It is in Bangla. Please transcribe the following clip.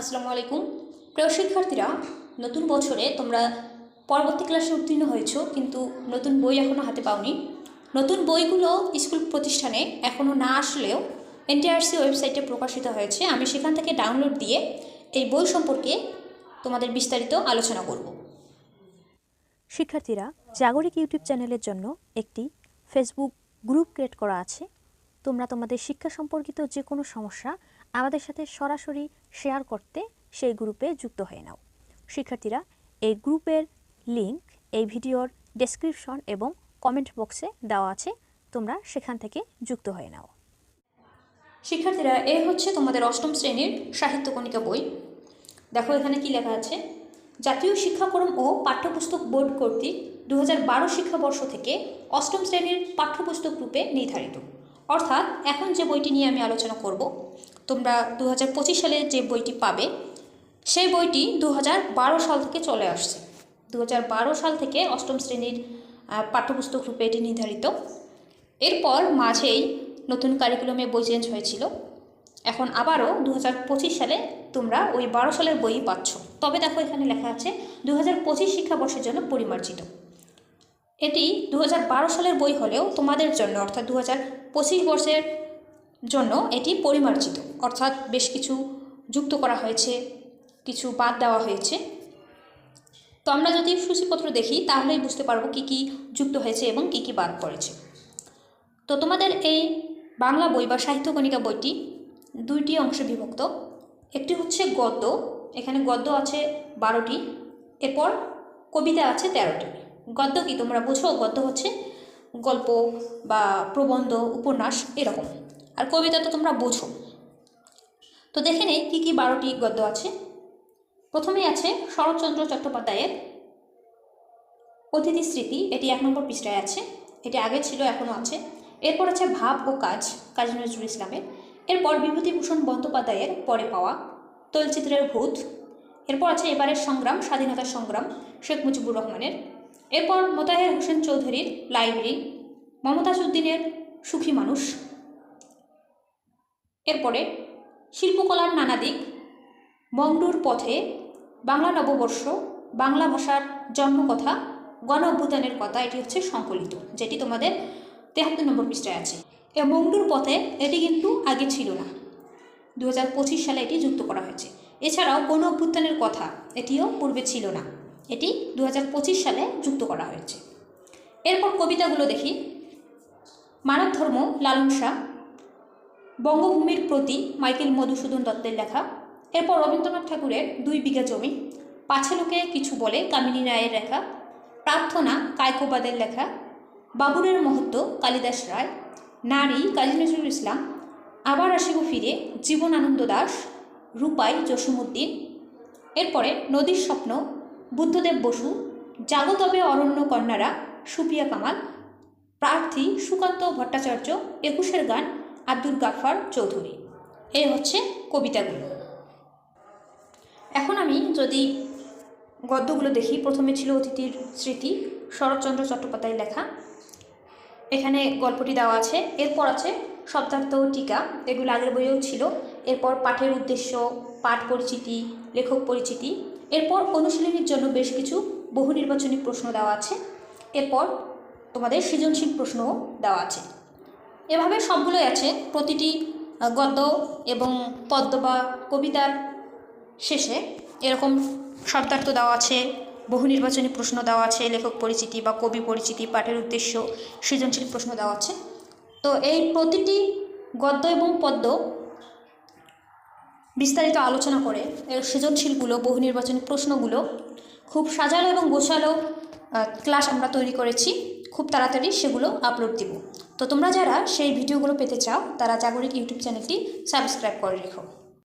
আসসালামু আলাইকুম। প্রিয় শিক্ষার্থীরা, নতুন বছরে তোমরা পরবর্তী ক্লাসে উত্তীর্ণ হয়েছো, কিন্তু নতুন বই এখনও হাতে পাওনি। নতুন বইগুলো স্কুল প্রতিষ্ঠানে এখনও না আসলেও এনটিআরসি ওয়েবসাইটে প্রকাশিত হয়েছে। আমি সেখান থেকে ডাউনলোড দিয়ে এই বই সম্পর্কে তোমাদের বিস্তারিত আলোচনা করব। শিক্ষার্থীরা, জাগরিক ইউটিউব চ্যানেলের জন্য একটি ফেসবুক গ্রুপ ক্রিয়েট করা আছে। তোমরা তোমাদের শিক্ষা সম্পর্কিত যে কোনো সমস্যা আমাদের সাথে সরাসরি শেয়ার করতে সেই গ্রুপে যুক্ত হয়ে নাও। শিক্ষার্থীরা, এই গ্রুপের লিংক এই ভিডিওর ডেসক্রিপশন এবং কমেন্ট বক্সে দেওয়া আছে। তোমরা সেখান থেকে যুক্ত হয়ে নাও। শিক্ষার্থীরা, এ হচ্ছে তোমাদের অষ্টম শ্রেণির সাহিত্য কণিকা বই। দেখো এখানে কি লেখা আছে? জাতীয় শিক্ষাক্রম ও পাঠ্যপুস্তক বোর্ড কর্তৃক দু হাজার বারো শিক্ষাবর্ষ থেকে অষ্টম শ্রেণির পাঠ্যপুস্তক রূপে নির্ধারিত। অর্থাৎ, এখন যে বইটি নিয়ে আমি আলোচনা করব তোমরা দু হাজার পঁচিশ সালে যে বইটি পাবে, সেই বইটি দু হাজার বারো সাল থেকে চলে আসছে। দু হাজার বারো সাল থেকে অষ্টম শ্রেণির পাঠ্যপুস্তক রূপে এটি নির্ধারিত। এরপর মাঝেই নতুন কারিকুলামে বই চেঞ্জ হয়েছিল। এখন আবারও দু হাজার পঁচিশ সালে তোমরা ওই বারো সালের বই পাচ্ছ। তবে দেখো এখানে লেখা আছে দু হাজার পঁচিশ শিক্ষাবর্ষের জন্য পরিমার্জিত। এটি দু হাজার বারো সালের বই হলেও তোমাদের জন্য, অর্থাৎ দু হাজার পঁচিশ বর্ষের জন্য এটি পরিমার্জিত। অর্থাৎ বেশ কিছু যুক্ত করা হয়েছে, কিছু বাদ দেওয়া হয়েছে। তো আমরা যদি সূচিপত্র দেখি, তাহলেই বুঝতে পারব কি কি যুক্ত হয়েছে এবং কি কি বাদ পড়েছে। তো তোমাদের এই বাংলা বই বা সাহিত্য কণিকা বইটি দুইটি অংশে বিভক্ত। একটি হচ্ছে গদ্য, এখানে গদ্য আছে বারোটি, এরপর কবিতা আছে তেরোটি। গদ্য কি তোমরা বুঝো? গদ্য হচ্ছে গল্প বা প্রবন্ধ, উপন্যাস, এরকম। আর কবিতা তো তোমরা বোঝো। তো দেখে নেই কী কী বারোটি গদ্য আছে। প্রথমেই আছে শরৎচন্দ্র চট্টোপাধ্যায়ের অতিথি স্মৃতি, এটি এক নম্বর পৃষ্ঠায় আছে, এটি আগে ছিল, এখনও আছে। এরপর আছে ভাব ও কাজ, কাজী নজরুল ইসলামের। এরপর বিভূতিভূষণ বন্দ্যোপাধ্যায়ের পরে পাওয়া তৈলচিত্রের ভূত। এরপর আছে এবারের সংগ্রাম স্বাধীনতার সংগ্রাম, শেখ মুজিবুর রহমানের। এরপর মোতাহের হোসেন চৌধুরীর লাইব্রেরি, মমতাজ উদ্দিনের সুখী মানুষ। এরপরে শিল্পকলার নানা দিক মংডুর পথে বাংলা নববর্ষ, বাংলা ভাষার জন্মকথা, গণ অভ্যুত্থানের কথা, এটি হচ্ছে সংকলিত, যেটি তোমাদের তেহাত্তর নম্বর পৃষ্ঠায় আছে। এ মংডুর পথে এটি কিন্তু আগে ছিল না। দু হাজার পঁচিশ সালে এটি যুক্ত করা হয়েছে। এছাড়াও গণ অভ্যুত্থানের কথা, এটিও পূর্বে ছিল না। এটি দু হাজার পঁচিশ সালে যুক্ত করা হয়েছে। এরপর কবিতাগুলো দেখি। মানব ধর্ম লালন শাহ বঙ্গভূমির প্রতি মাইকেল মধুসূদন দত্তের লেখা। এরপর রবীন্দ্রনাথ ঠাকুরের দুই বিঘা জমি, পাছে লোকে কিছু বলে কামিনী রায়ের লেখা, প্রার্থনা কায়কোবাদের লেখা, বাবুরের মহত্ব কালিদাস রায়, নারী কাজী নজরুল ইসলাম, আবার আসিব ফিরে জীবন আনন্দ দাস, রূপাই জসিমুদ্দিন এরপরে নদীর স্বপ্ন, বুদ্ধদেব বসু, জাগতবে অরণ্য কন্যারা, সুপ্রিয়া কামাল, প্রার্থী সুকান্ত ভট্টাচার্য, একুশের গান আব্দুল গাফার চৌধুরী। এই হচ্ছে কবিতাগুলো। এখন আমি যদি গদ্যগুলো দেখি, প্রথমে ছিল অতিথির স্মৃতি, শরৎচন্দ্র চট্টোপাধ্যায় লেখা। এখানে গল্পটি দেওয়া আছে। এরপর আছে শব্দার্থ টিকা। এগুলো আগের বইয়েও ছিল। এরপর পাঠের উদ্দেশ্য, পাঠ পরিচিতি, লেখক পরিচিতি। এরপর অনুশীলনীর জন্য বেশ কিছু বহু নির্বাচনী প্রশ্ন দেওয়া আছে। এরপর তোমাদের সৃজনশীল প্রশ্নও দেওয়া আছে। এভাবে সবগুলোই আছে। প্রতিটি গদ্য এবং পদ্য বা কবিতার শেষে এরকম শব্দার্থ দেওয়া আছে, বহু নির্বাচনী প্রশ্ন দেওয়া আছে, লেখক পরিচিতি বা কবি পরিচিতি, পাঠের উদ্দেশ্য, সৃজনশীল প্রশ্ন দেওয়া আছে। তো এই প্রতিটি গদ্য এবং পদ্য বিস্তারিত আলোচনা করে এর সৃজনশীলগুলো, বহু নির্বাচনী প্রশ্নগুলো খুব সাজালো এবং গোছালো ক্লাস আমরা তৈরি করেছি। খুব তাড়াতাড়ি সেগুলো আপলোড দিব। তো তোমরা যারা সেই ভিডিওগুলো পেতে চাও, তারা জাগরিক ইউটিউব চ্যানেলটি সাবস্ক্রাইব করে রেখো।